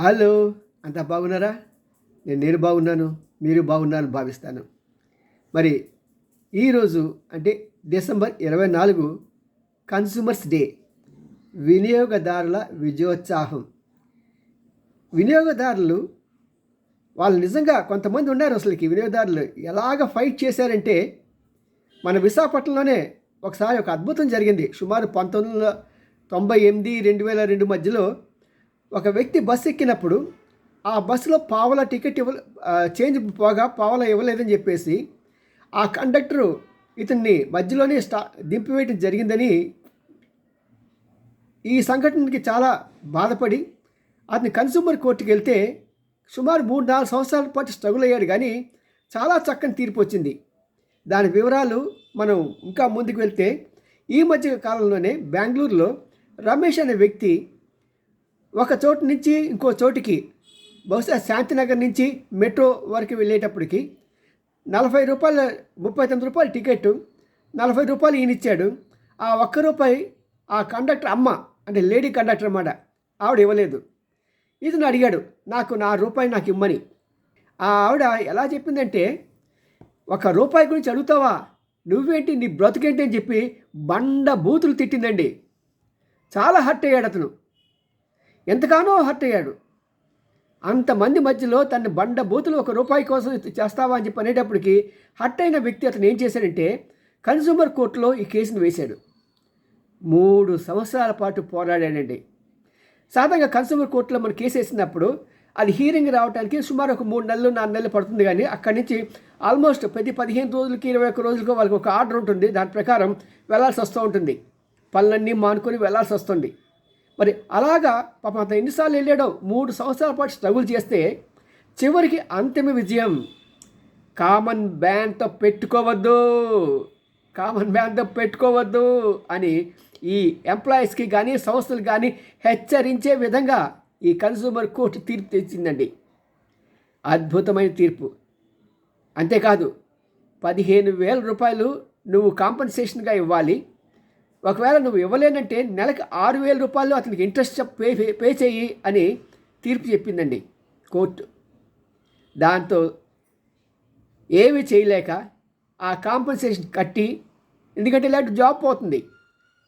Hello అంతా బాగున్నారా? నేను నేను బాగున్నాను మీరు బాగున్నారని భావిస్తాను. మరి ఈరోజు అంటే డిసెంబర్ ఇరవై నాలుగు కన్సూమర్స్ డే వినియోగదారుల విజయోత్సాహం. వినియోగదారులు వాళ్ళు నిజంగా కొంతమంది ఉన్నారు అసలుకి వినియోగదారులు ఎలాగ ఫైట్ చేశారంటే మన విశాఖపట్నంలోనే ఒకసారి ఒక అద్భుతం జరిగింది. సుమారు పంతొమ్మిది వందల తొంభై ఎనిమిది రెండు వేల రెండు మధ్యలో ఒక వ్యక్తి బస్సు ఎక్కినప్పుడు ఆ బస్సులో పావల టికెట్ ఇవ్వ చేంజ్ పోగా పావల ఇవ్వలేదని చెప్పేసి ఆ కండక్టరు ఇతన్ని మధ్యలోనే స్టా దింపివేయటం జరిగిందని ఈ సంఘటనకి చాలా బాధపడి అతని కన్సూమర్ కోర్టుకి వెళ్తే సుమారు మూడు నాలుగు సంవత్సరాల పాటు స్ట్రగుల్ అయ్యాడు కానీ చాలా చక్కని తీర్పు వచ్చింది. దాని వివరాలు మనం ఇంకా ముందుకు వెళ్తే ఈ మధ్య కాలంలోనే బెంగళూరులో రమేష్ అనే వ్యక్తి ఒక చోటు నుంచి ఇంకో చోటికి బహుశా శాంతినగర్ నుంచి మెట్రో వరకు వెళ్ళేటప్పటికి నలభై రూపాయల ముప్పై తొమ్మిది రూపాయల టికెట్ నలభై రూపాయలు ఈయన ఇచ్చాడు ఆ ఒక్క రూపాయి ఆ కండక్టర్ అమ్మ అంటే లేడీ కండక్టర్ అన్నమాట ఆవిడ ఇవ్వలేదు. ఇతను అడిగాడు నాకు నా రూపాయి నాకు ఇమ్మని. ఆ ఆవిడ ఎలా చెప్పిందంటే ఒక రూపాయి గురించి అడుగుతావా? నువ్వేంటి నీ బ్రతుకేంటి? అని చెప్పి బండ బూతులు తిట్టిందండి. చాలా హర్ట్ అయ్యాడు అతను. ఎంతగానో హర్ట్ అయ్యాడు. అంతమంది మధ్యలో తన బండ బూతులు ఒక రూపాయి కోసం చేస్తావా అని చెప్పి అనేటప్పటికి హర్ట్ అయిన వ్యక్తి అతను ఏం చేశాడంటే కన్సూమర్ కోర్టులో ఈ కేసును వేశాడు. మూడు సంవత్సరాల పాటు పోరాడాడండి. సాధారణంగా కన్సూమర్ కోర్టులో మనం కేసు వేసినప్పుడు అది హీరింగ్ రావడానికి సుమారు ఒక మూడు నెలలు నాలుగు నెలలు పడుతుంది కానీ అక్కడి నుంచి ఆల్మోస్ట్ పది పదిహేను రోజులకి ఇరవై ఒక్క రోజులకు వాళ్ళకి ఒక ఆర్డర్ ఉంటుంది. దాని ప్రకారం వెళ్ళాల్సి వస్తూ ఉంటుంది. పనులన్నీ మానుకొని వెళ్ళాల్సి వస్తుంది. మరి అలాగా పాపం అతను ఎన్నిసార్లు వెళ్ళాడో మూడు సంవత్సరాల పాటు స్ట్రగుల్ చేస్తే చివరికి అంతిమ విజయం. కామన్ బ్యాన్తో పెట్టుకోవద్దు. కామన్ బ్యాన్తో పెట్టుకోవద్దు అని ఈ ఎంప్లాయీస్కి కానీ సంస్థలు కానీ హెచ్చరించే విధంగా ఈ కన్సూమర్ కోర్టు తీర్పు తెచ్చిందండి. అద్భుతమైన తీర్పు. అంతేకాదు పదిహేను వేల రూపాయలు నువ్వు కాంపన్సేషన్గా ఇవ్వాలి. ఒకవేళ నువ్వు ఇవ్వలేనంటే నెలకు ఆరు వేల రూపాయలు అతనికి ఇంట్రెస్ట్ పే పే చేయి అని తీర్పు చెప్పిందండి కోర్టు. దాంతో ఏమీ చేయలేక ఆ కాంపన్సేషన్ కట్టి ఎందుకంటే ఇలాంటి జాబ్ పోతుంది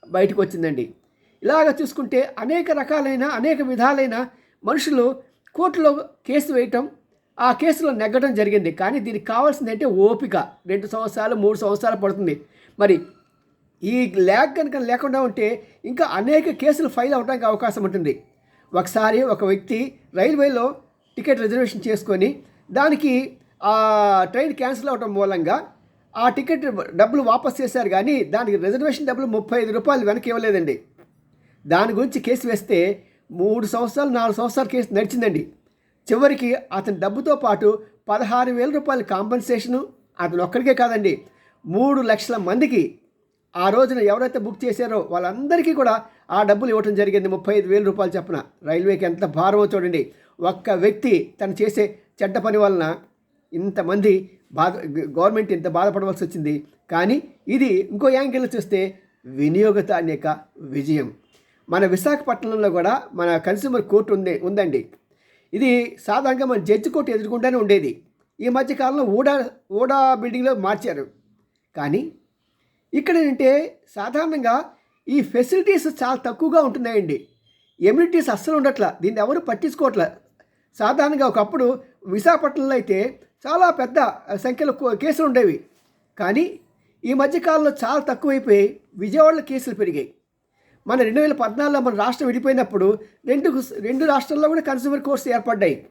బయటకు వచ్చిందండి. ఇలాగ చూసుకుంటే అనేక రకాలైన అనేక విధాలైన మనుషులు కోర్టులో కేసు వేయటం ఆ కేసులో నెగ్గడం జరిగింది. కానీ దీనికి కావాల్సింది అంటే ఓపిక. రెండు సంవత్సరాలు మూడు సంవత్సరాలు పడుతుంది. మరి ఈ ల్యాగ్ కనుక లేకుండా ఉంటే ఇంకా అనేక కేసులు ఫైల్ అవడానికి అవకాశం ఉంటుంది. ఒకసారి ఒక వ్యక్తి రైల్వేలో టికెట్ రిజర్వేషన్ చేసుకొని దానికి ఆ ట్రైన్ క్యాన్సిల్ అవడం మూలంగా ఆ టికెట్ డబ్బులు వాపస్ చేశారు కానీ దానికి రిజర్వేషన్ డబ్బులు ముప్పై ఐదు రూపాయలు వెనక్కి ఇవ్వలేదండి. దాని గురించి కేసు వేస్తే మూడు సంవత్సరాలు నాలుగు సంవత్సరాలు కేసు నడిచిందండి. చివరికి అతని డబ్బుతో పాటు పదహారు వేల రూపాయల కాంపెన్సేషను అతను ఒక్కడికే కాదండి మూడు లక్షల మందికి ఆ రోజున ఎవరైతే బుక్ చేశారో వాళ్ళందరికీ కూడా ఆ డబ్బులు ఇవ్వటం జరిగింది. ముప్పై ఐదు వేల రూపాయలు చెప్పిన. రైల్వేకి ఎంత భారమో చూడండి. ఒక్క వ్యక్తి తను చేసే చెడ్డ పని వలన ఇంతమంది బాధ గవర్నమెంట్ ఇంత బాధపడవలసి వచ్చింది. కానీ ఇది ఇంకో యాంగిల్ చూస్తే వినియోగత అనేక విజయం. మన విశాఖపట్నంలో కూడా మన కన్స్యూమర్ కోర్టు ఉంది ఉందండి. ఇది సాధారణంగా మన జడ్జి కోర్టు ఎదుర్కొంటూనే ఉండేది. ఈ మధ్యకాలంలో ఊడా ఊడా బిల్డింగ్లో మార్చారు. కానీ ఇక్కడ ఏంటంటే సాధారణంగా ఈ ఫెసిలిటీస్ చాలా తక్కువగా ఉంటున్నాయండి. ఎమ్యూనిటీస్ అస్సలు ఉండట్లా దీన్ని ఎవరు పట్టించుకోవట్లే. సాధారణంగా ఒకప్పుడు విశాఖపట్నంలో అయితే చాలా పెద్ద సంఖ్యలో కేసులు ఉండేవి. కానీ ఈ మధ్యకాలంలో చాలా తక్కువైపోయి విజయవాడలో కేసులు పెరిగాయి. మన రెండు వేల పద్నాలుగులో మన రాష్ట్రం విడిపోయినప్పుడు రెండు రెండు రాష్ట్రాల్లో కూడా కన్సూమర్ కోర్సు ఏర్పడ్డాయి.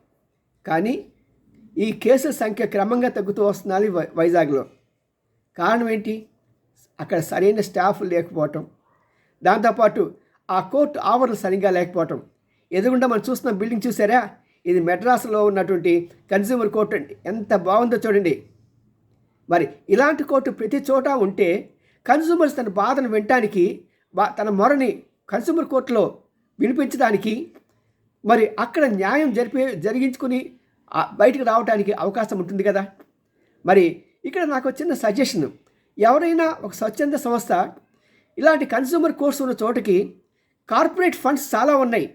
కానీ ఈ కేసుల సంఖ్య క్రమంగా తగ్గుతూ వస్తున్నది వై- వైజాగ్లో. కారణం ఏంటి? అక్కడ సరైన స్టాఫ్ లేకపోవటం. దాంతోపాటు ఆ కోర్టు ఆవరణలు సరిగ్గా లేకపోవటం. ఎదుగుండా మనం చూస్తున్న బిల్డింగ్ చూసారా? ఇది మెడ్రాస్లో ఉన్నటువంటి కన్జ్యూమర్ కోర్టు అండి. ఎంత బాగుందో చూడండి. మరి ఇలాంటి కోర్టు ప్రతి చోట ఉంటే కన్స్యూమర్స్ తన బాధను వినటానికి తన మొరని కన్స్యూమర్ కోర్టులో వినిపించడానికి మరి అక్కడ న్యాయం జరిపే జరిగించుకుని బయటకు రావడానికి అవకాశం ఉంటుంది కదా? మరి ఇక్కడ నాకు చిన్న సజెషన్. ఎవరైనా ఒక స్వచ్ఛంద సంస్థ ఇలాంటి కన్సూమర్ కోర్స్ ఉన్న చోటకి కార్పొరేట్ ఫండ్స్ చాలా ఉన్నాయి.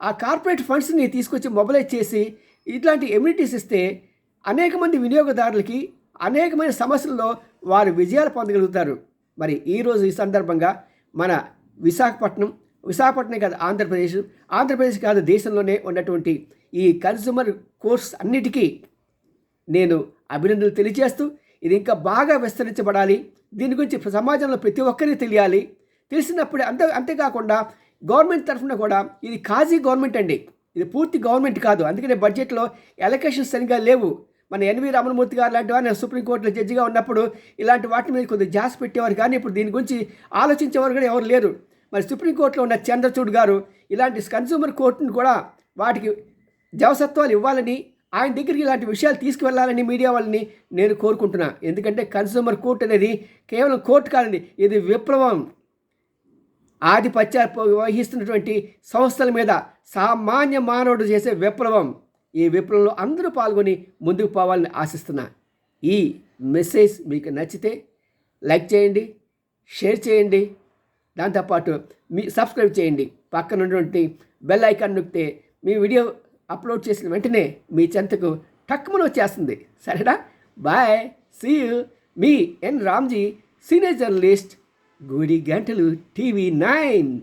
ఆ కార్పొరేట్ ఫండ్స్ని తీసుకొచ్చి మొబలైజ్ చేసి ఇట్లాంటి ఎమ్యూనిటీస్ ఇస్తే అనేక మంది వినియోగదారులకి అనేకమైన సమస్యల్లో వారు విజయాలు పొందగలుగుతారు. మరి ఈరోజు ఈ సందర్భంగా మన విశాఖపట్నం విశాఖపట్నం కాదు ఆంధ్రప్రదేశ్ ఆంధ్రప్రదేశ్ కాదు దేశంలోనే ఉన్నటువంటి ఈ కన్సూమర్ కోర్స్ అన్నిటికీ నేను అభినందనలు తెలియజేస్తూ ఇది ఇంకా బాగా విస్తరించబడాలి. దీని గురించి సమాజంలో ప్రతి ఒక్కరికి తెలియాలి. తెలిసినప్పుడే అంతే అంతేకాకుండా గవర్నమెంట్ తరఫున కూడా ఇది కాజీ గవర్నమెంట్ అండి. ఇది పూర్తి గవర్నమెంట్ కాదు. అందుకనే బడ్జెట్లో ఎలకేషన్స్ సరిగా లేవు. మన ఎన్వి రామమూర్తి గారు లాంటి వారు సుప్రీంకోర్టులో జడ్జిగా ఉన్నప్పుడు ఇలాంటి వాటి మీద కొద్దిగా జాస్ పెట్టేవారు. కానీ ఇప్పుడు దీని గురించి ఆలోచించేవారు కూడా ఎవరు లేరు. మరి సుప్రీంకోర్టులో ఉన్న చంద్రచూడ్ గారు ఇలాంటి కన్సూమర్ కోర్టును కూడా వాటికి జవసత్వాలు ఇవ్వాలని ఆయన దగ్గరికి ఇలాంటి విషయాలు తీసుకువెళ్ళాలని మీడియా వాళ్ళని నేను కోరుకుంటున్నా. ఎందుకంటే కన్సూమర్ కోర్ట్ అనేది కేవలం కోర్టు కాదండి ఇది విప్లవం. ఆధిపత్య వహిస్తున్నటువంటి సంస్థల మీద సామాన్య మానవుడు చేసే విప్లవం. ఈ విప్లవంలో అందరూ పాల్గొని ముందుకు పోవాలని ఆశిస్తున్నా. ఈ మెసేజ్ మీకు నచ్చితే లైక్ చేయండి షేర్ చేయండి దాంతోపాటు మీ సబ్స్క్రైబ్ చేయండి. పక్కన ఉన్నటువంటి బెల్ ఐకాన్ నొక్కితే మీ వీడియో అప్లోడ్ చేసిన వెంటనే మీ చెంతకు టక్కుమని వచ్చేస్తుంది. సరేనా? బాయ్. సీ మీ ఎన్ రామ్జీ సీనియర్ జర్నలిస్ట్ గుడి గంటలు టీవీ నైన్.